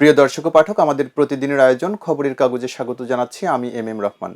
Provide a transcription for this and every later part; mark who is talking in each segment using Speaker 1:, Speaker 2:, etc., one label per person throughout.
Speaker 1: প্রিয় দর্শক ও পাঠক, আমাদের প্রতিদিনের আয়োজন খবরের কাগজে স্বাগত জানাচ্ছি আমি এম এম রহমান।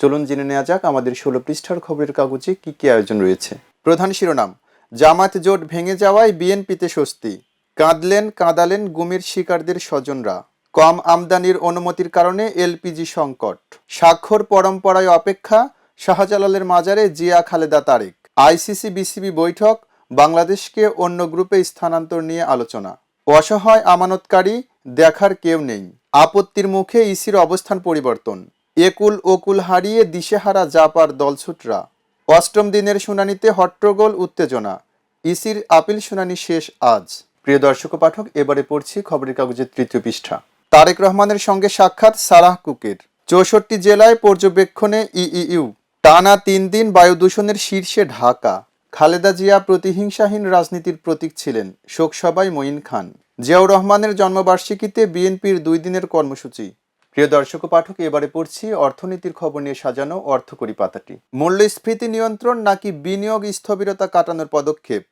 Speaker 1: চলুন জেনে নেওয়া যাক আমাদের ষোলো পৃষ্ঠার খবরের কাগজে কি কি আয়োজন রয়েছে। প্রধান শিরোনাম, জামাত জোট ভেঙে যাওয়ায় বিএনপিতে স্বস্তি, কাঁদলেন কাঁদালেন গুমের শিকারদের স্বজনরা, কম আমদানির অনুমতির কারণে এলপিজি সংকট, স্বাক্ষর পরম্পরায় অপেক্ষা, শাহজালালের মাজারে জিয়া খালেদা তারেক, আইসিসি বিসিবি বৈঠক, বাংলাদেশকে অন্য গ্রুপে স্থানান্তর নিয়ে আলোচনা, অসহায় আমানতকারী দেখার কেউ নেই। আপত্তির মুখে ইসির অবস্থান পরিবর্তন। একুল ওকুল হারিয়ে দিশেহারা জাপার দলছুটরা। অষ্টম দিনের শুনানিতে হট্টগোল, উত্তেজনা। ইসির আপিল শুনানি শেষ আজ। প্রিয় দর্শক পাঠক, এবারে পড়ছি খবরের কাগজের তৃতীয় পৃষ্ঠা। তারেক রহমানের সঙ্গে সাক্ষাৎ সারাহ কুকের। চৌষট্টি জেলায় পর্যবেক্ষণে ইইউ। টানা তিন দিন বায়ু দূষণের শীর্ষে ঢাকা। খালেদা জিয়া প্রতিহিংসাহীন রাজনীতির প্রতীক ছিলেন শোকসভায় মঈন খান। জিয়াউর রহমানের জন্মবার্ষিকীতে বিএনপির দুই দিনের কর্মসূচি। প্রিয় দর্শক পাঠক, এবারে পড়ছি অর্থনীতির খবর নিয়ে সাজানো অর্থকরী পাতাটি। মূল্যস্ফীতি নিয়ন্ত্রণ নাকি বিনিয়োগ স্থবিরতা কাটানোর পদক্ষেপ?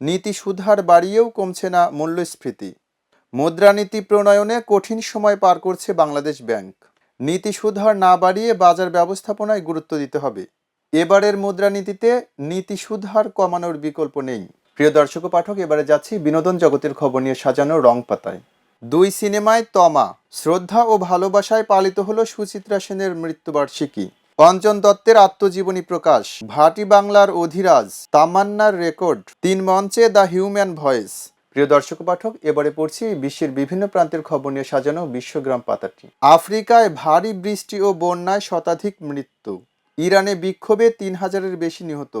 Speaker 1: নীতি সুধার বাড়িয়েও কমছে না মূল্যস্ফীতি। মুদ্রানীতি প্রণয়নে কঠিন সময় পার করছে বাংলাদেশ ব্যাংক। নীতি সুধার না বাড়িয়ে বাজার ব্যবস্থাপনায় গুরুত্ব দিতে হবে। এবারের মুদ্রানীতিতে নীতি সুধার কমানোর বিকল্প নেই। প্রিয় দর্শক পাঠক, এবারে যাচ্ছি বিনোদন জগতের খবর নিয়ে সাজানো রং পাতায়। দুই সিনেমায় তমা, শ্রদ্ধা ও ভালোবাসায় পালিত হলো সুচিত্রা সেনের মৃত্যুবার্ষিকী। অঞ্জন দত্তের আত্মজীবনী প্রকাশ, ভাটি বাংলার অধিরাজ, তামান্নার রেকর্ড, তিন মঞ্চে দ্য হিউম্যান ভয়েস। প্রিয় দর্শক পাঠক, এবারে পড়ছি বিশ্বের বিভিন্ন প্রান্তের খবর নিয়ে সাজানো বিশ্বগ্রাম পাতাটি। আফ্রিকায় ভারী বৃষ্টি ও বন্যায় শতাধিক মৃত্যু। ইরানে বিক্ষোভে তিন হাজারের বেশি নিহত।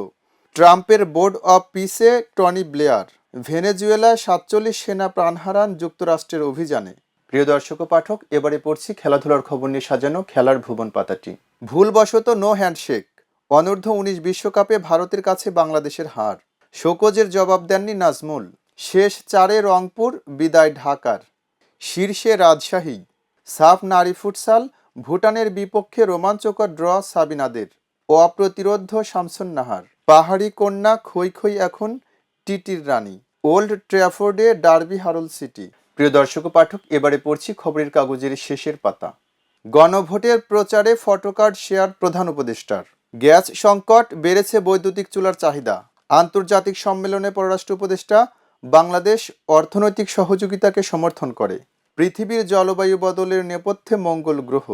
Speaker 1: ট্রাম্পের board of peace Tony Blair ভেনেজুয়েলায় সাতচল্লিশ সেনা প্রাণ হারান যুক্তরাষ্ট্রের অভিযানে। প্রিয় দর্শক ও পাঠক, এবারে পড়ছি খেলাধুলার খবর নিয়ে সাজানো খেলার ভুবন পাতাটি। ভুলবশত নো হ্যান্ডশেক, অনূর্ধ্ব উনিশ বিশ্বকাপে ভারতের কাছে বাংলাদেশের হার। শোকজের জবাব দেননি নাজমুল। শেষ চারে রংপুর, বিদায় ঢাকার। শীর্ষে রাজশাহী। সাফ নারী ফুটসাল, ভুটানের বিপক্ষে রোমাঞ্চকর ড্র সাবিনাদের। অপ্রতিরোধ শামসুন নাহার পাহাড়ি কন্যা খই খই এখন টিটির রানী। ওল্ড ট্র্যাফোর্ডে ডার্বি হারল সিটি। প্রিয় দর্শক পাঠক, এবারে পড়ছি খবরের কাগজের শেষের পাতা। গণভোটের প্রচারে ফটোকার্ড শেয়ার প্রধান উপদেষ্টার। গ্যাস সংকট, বেড়েছে বৈদ্যুতিক চুলার চাহিদা। আন্তর্জাতিক সম্মেলনে পররাষ্ট্র উপদেষ্টা বাংলাদেশ অর্থনৈতিক সহযোগিতাকে সমর্থন করে। পৃথিবীর জলবায়ু বদলের নেপথ্যে মঙ্গল গ্রহ।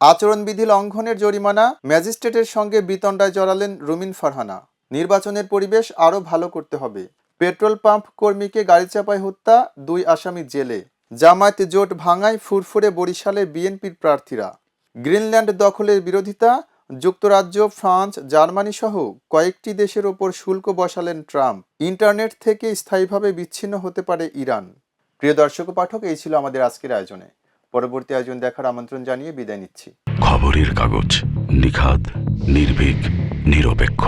Speaker 1: আচরণবিধি লঙ্ঘনের জরিমানা, ম্যাজিস্ট্রেটের সঙ্গে বিতণ্ডায় জড়ালেন রুমিন ফারহানা। নির্বাচনের পরিবেশ আরও ভালো করতে হবে। পেট্রোল পাম্প কর্মীকে গাড়ি চাপায় হত্যা, দুই আসামি জেলে। জামায়াত জোট ভাঙায় ফুরফুরে বরিশালে বিএনপির প্রার্থীরা। গ্রিনল্যান্ড দখলের বিরোধিতা, যুক্তরাজ্য, ফ্রান্স, জার্মানি সহ কয়েকটি দেশের ওপর শুল্ক বসালেন ট্রাম্প। ইন্টারনেট থেকে স্থায়ীভাবে বিচ্ছিন্ন হতে পারে ইরান। প্রিয় দর্শক পাঠক, এই ছিল আমাদের আজকের আয়োজনে। পরবর্তী আয়োজন দেখার আমন্ত্রণ জানিয়ে বিদায় নিচ্ছি।
Speaker 2: খবরের কাগজ নিখাদ, নির্ভীক, নিরপেক্ষ।